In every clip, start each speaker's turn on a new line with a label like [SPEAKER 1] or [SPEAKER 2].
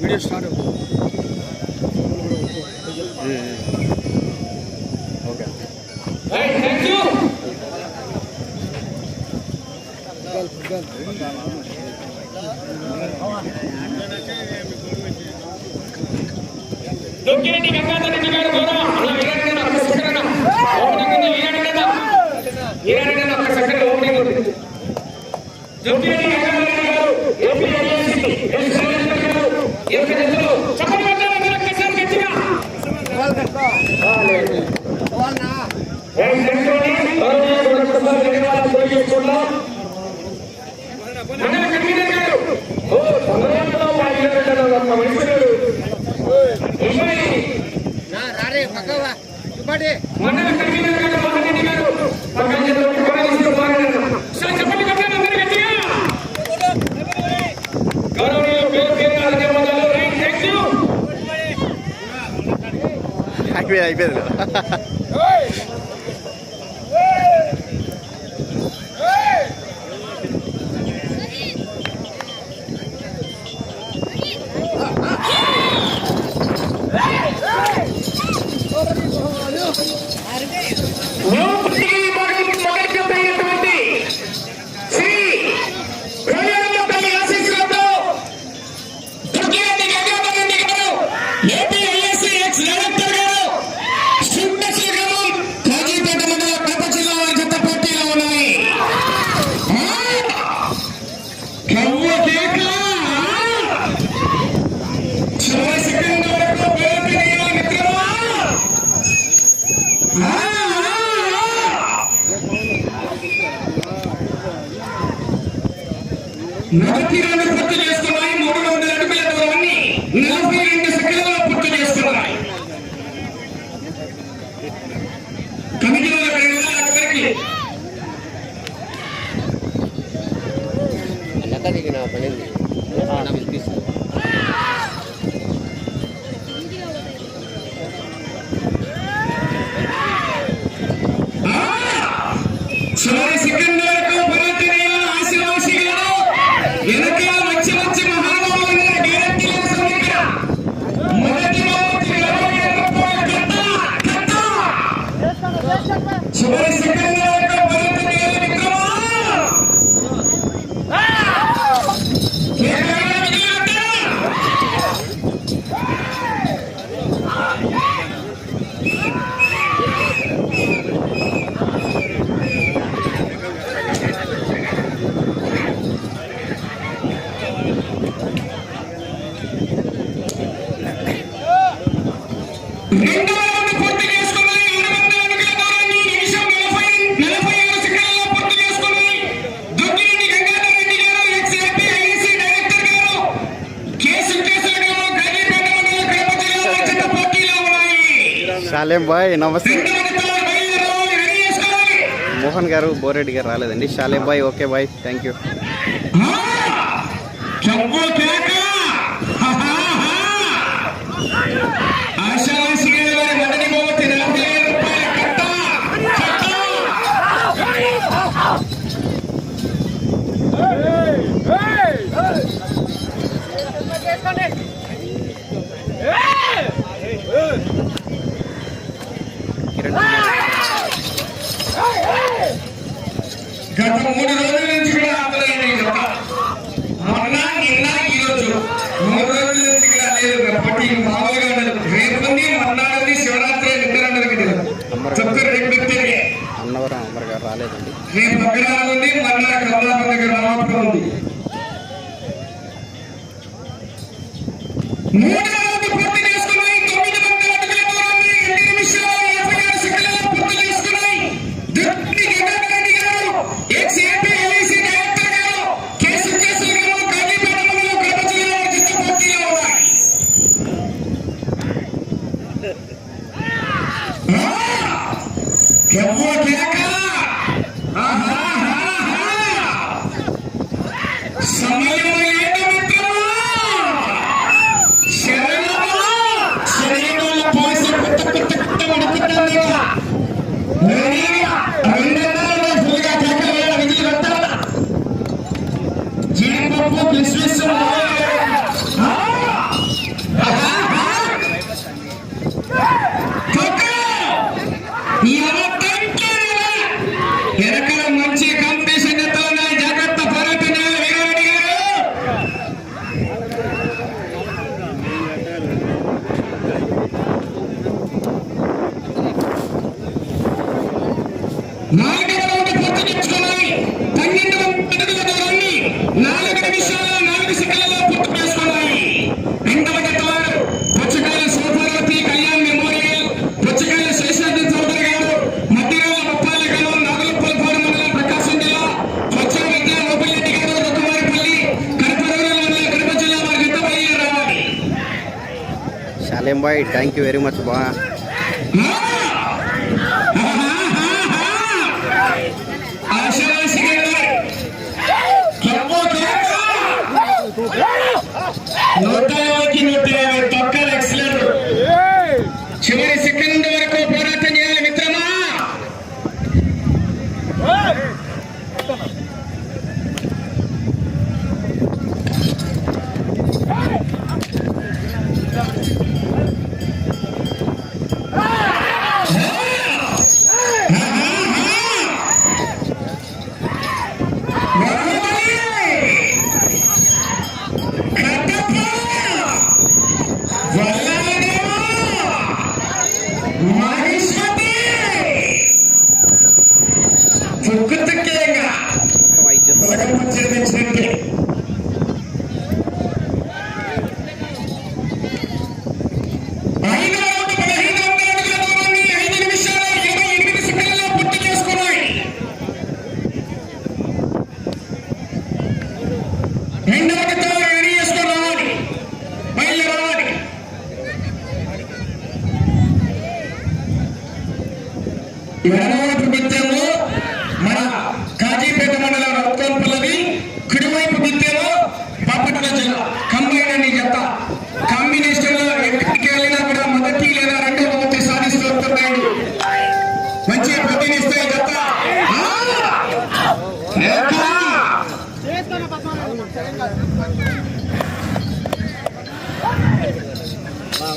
[SPEAKER 1] Video start అవుతుంది
[SPEAKER 2] okay
[SPEAKER 3] Dokkireddy మండల convener గారు మహారెడ్డి గారు ప్రకాశంలో పోరాడిస్తూ పోరాడారు చెప్పండి కట్టాను అందరూ గట్టిగా గౌరవనీయ పేరు పేరు ధన్యవాదాలు రైట్ థ్యాంక్ యూ
[SPEAKER 2] అయిపోయింది అయిపోయింది.
[SPEAKER 3] Hey! കളി ഇങ്ങനെ പണി
[SPEAKER 2] హలేం బాయ్ నమస్తే. మోహన్ గారు బోరెడ్డి గారు రాలేదండి. Shalem bhai okay bye thank you. Saleem bhai thank you very much బా
[SPEAKER 3] నూట యాభైకి నూట యాభై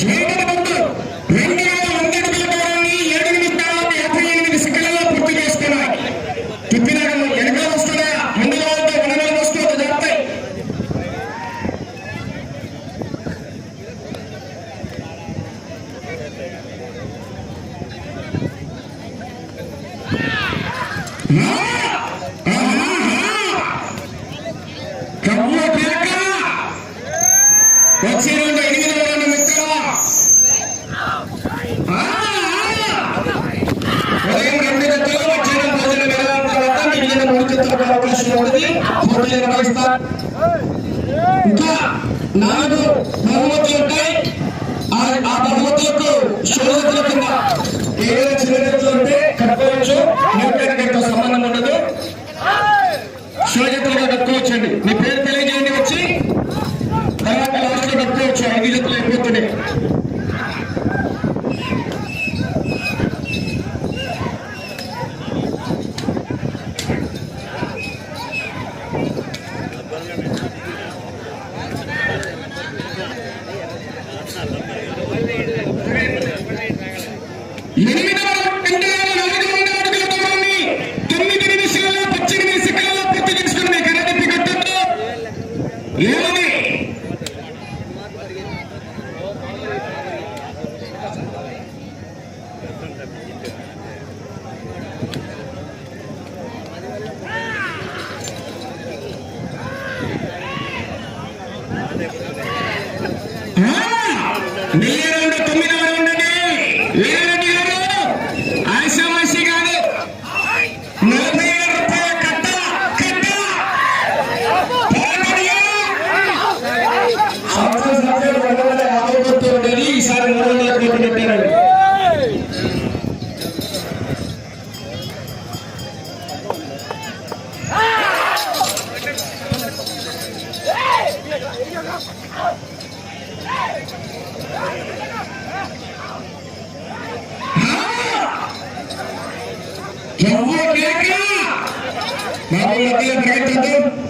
[SPEAKER 3] Yeah. నాలుగు బహుమతి ఉంటాయి. ఆ బహుమతులకు శోధకుల కింద ఏదైనా చిన్న ఉంటే Yeah. Mau lagi yang berkata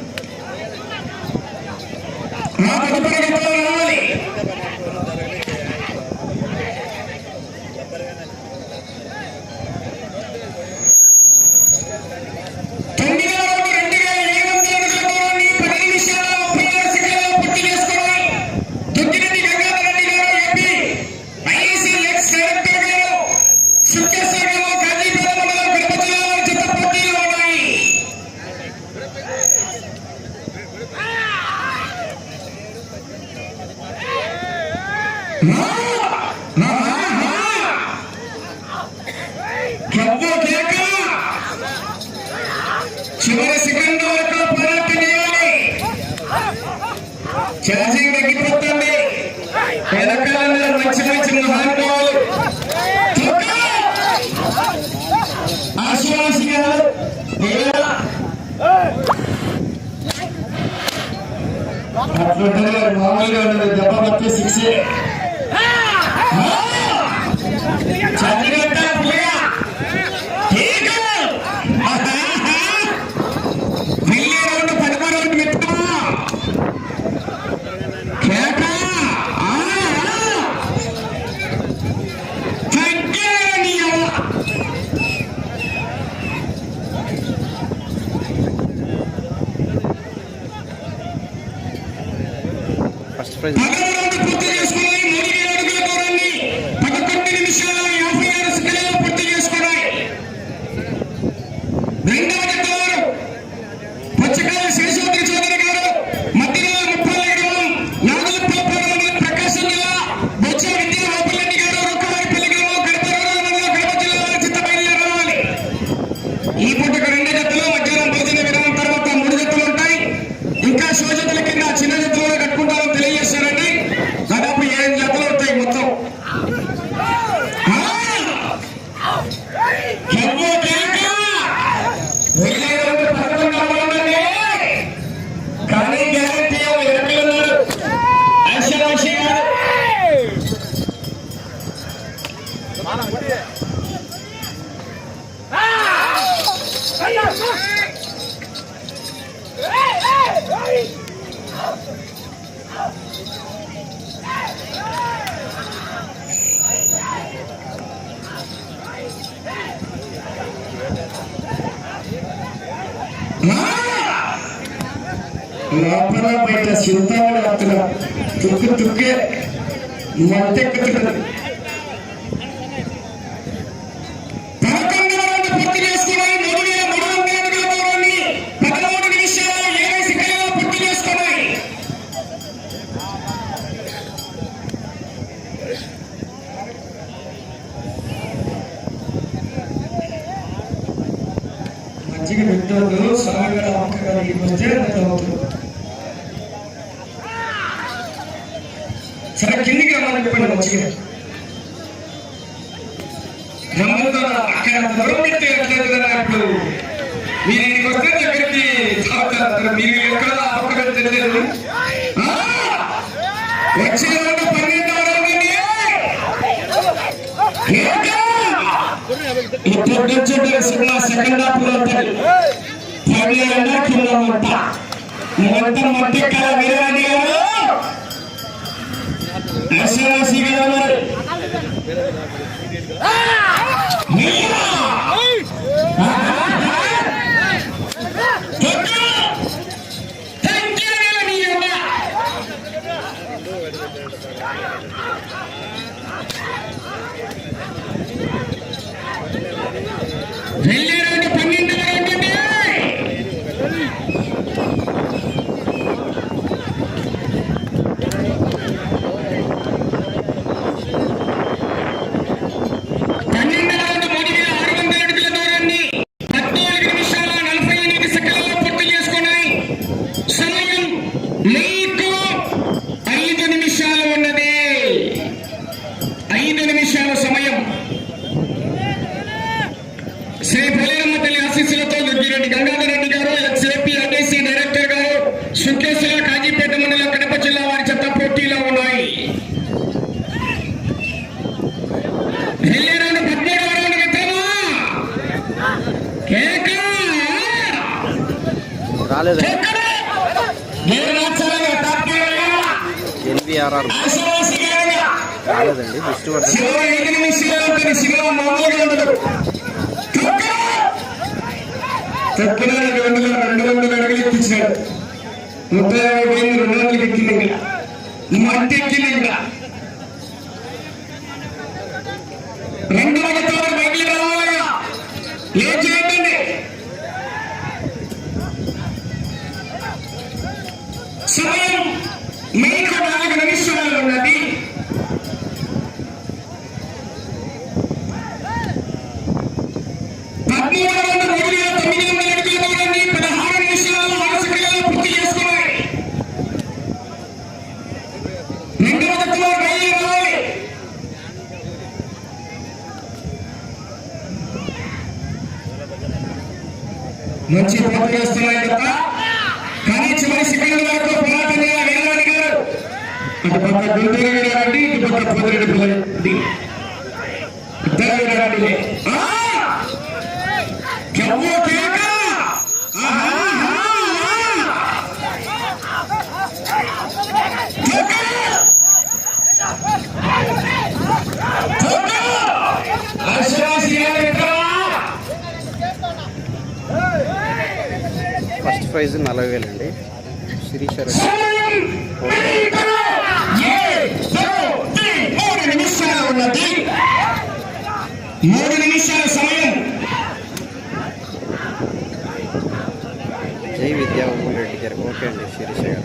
[SPEAKER 3] లోపల బయట చింతలు తుక్కు తుక్కే మంటెక్కుతుంది చాలా కిందికి రమ్మని చెప్పండి వచ్చి నమ్ముతున్నా అక్కడ దూరం పెట్టి వస్తే మీరు ఎక్కడ తెలియదు. నుంచి సెకండ్ కింద మంట మంట మంట వీరవాణి గారు మసిరాసి గల ఆర్ఆర్
[SPEAKER 2] రాలేదండి
[SPEAKER 3] దృష్టి ముప్పై యాభై వేలు రెండు వందలకి ఎక్కింది ఇంకా రావాలయ్యా లేచి మంచి పనులు చేస్తున్నాయి కదా కానీ చివరి సెకండ్ వరకు పోరాటం వేలాడి గారు. ఇద్దరు
[SPEAKER 2] ఫిక్స్ ప్రైస్ నలభై వేలండి శిరీష జై విద్యాభూమి రెడ్డి గారు. ఓకే అండి శిరీష గారు.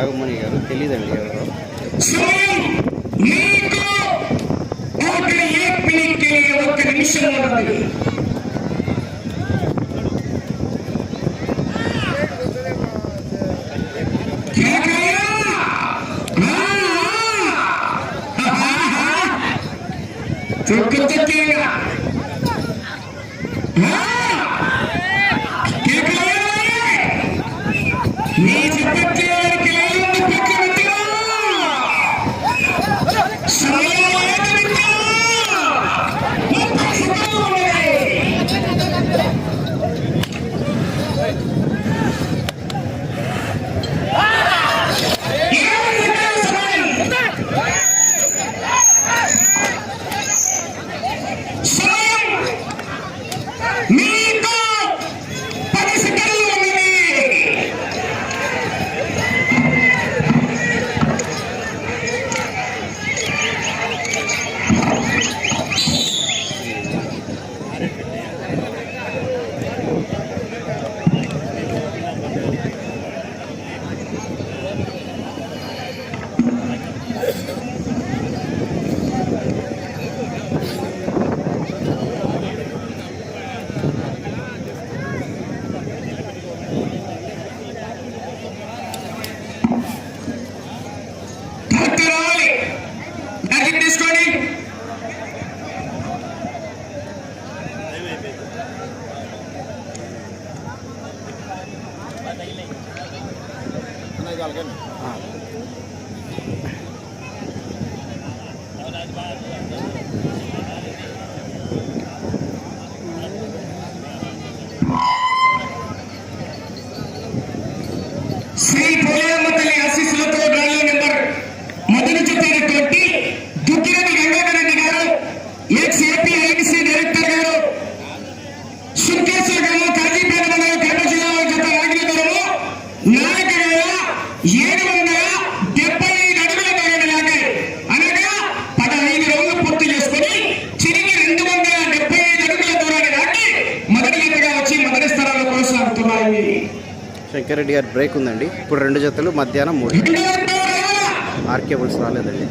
[SPEAKER 3] ನಾಗಮಣಿಯವರು ತಿಳಿದಂಡಿಯವರು ఒక నిమిషం ఉన్నది সেই পরে రెడ్డి గారి
[SPEAKER 2] బ్రేక్ ఉందండి. ఇప్పుడు రెండు జతలు మధ్యాహ్నం మూడు. ఆర్కేబుల్స్ రాలేదండి.